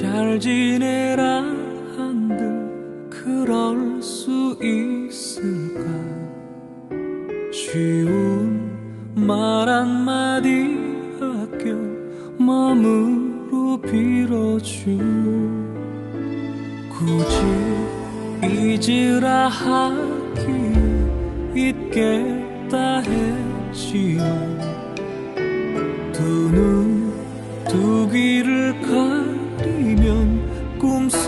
잘 지내라 한들 그럴 수 있을까? 쉬운 말 한마디 아껴 마음으로 빌어주 굳이 잊으라 하기 있겠다 했지요. 두눈 두 귀를 가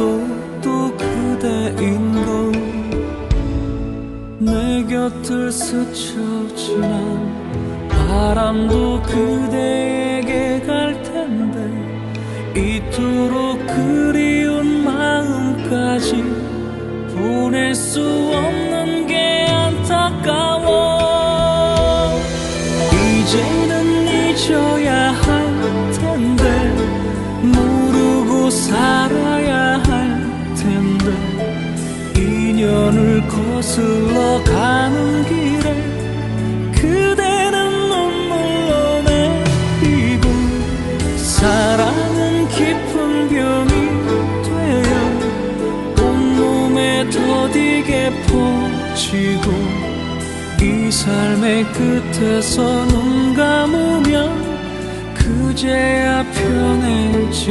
속도 그대인 걸내 곁을 스쳐 지난 바람도 그대에게 갈 텐데 이토록 그리운 마음까지 보낼 수 없는 인연을 거슬러 가는 길에 그대는 눈물로 내리고 사랑은 깊은 병이 되어 온몸에 더디게 퍼지고 이 삶의 끝에서 눈 감으면 그제야 편해질까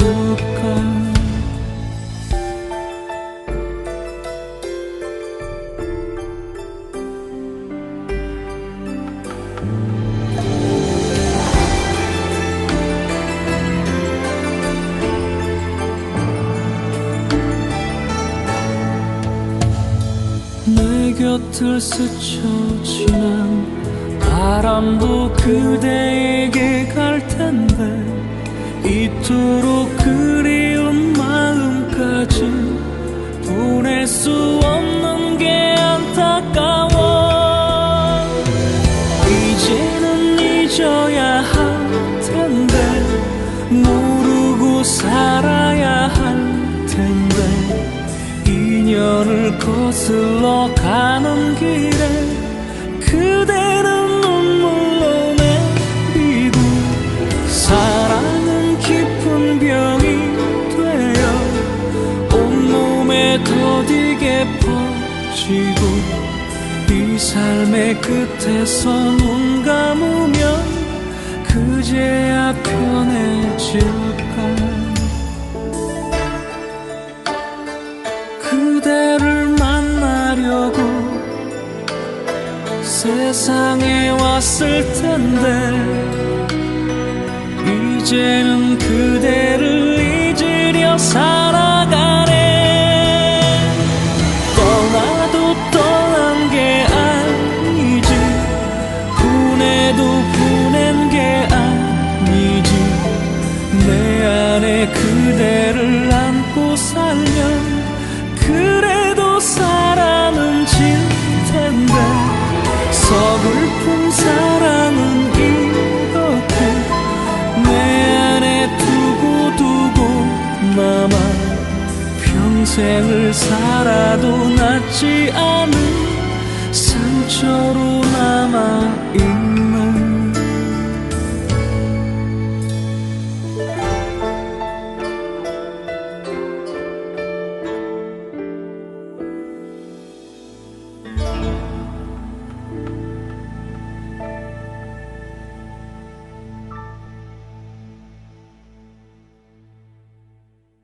내 곁을 스쳐 지난 바람도 그대에게 갈 텐데 이토록 그리운 마음까지 보낼 수 모르고 살아야 할 텐데 인연을 거슬러 가는 길에 그대는 눈물로 내리고 사랑은 깊은 병이 되어 온몸에 더디게 퍼지고 이 삶의 끝에서 눈 감으면 그제야 편해질까 그대를 만나려고 세상에 왔을 텐데 이제는 그대를 잊으려 살 평생을 살아도 낫지 않은 상처로 남아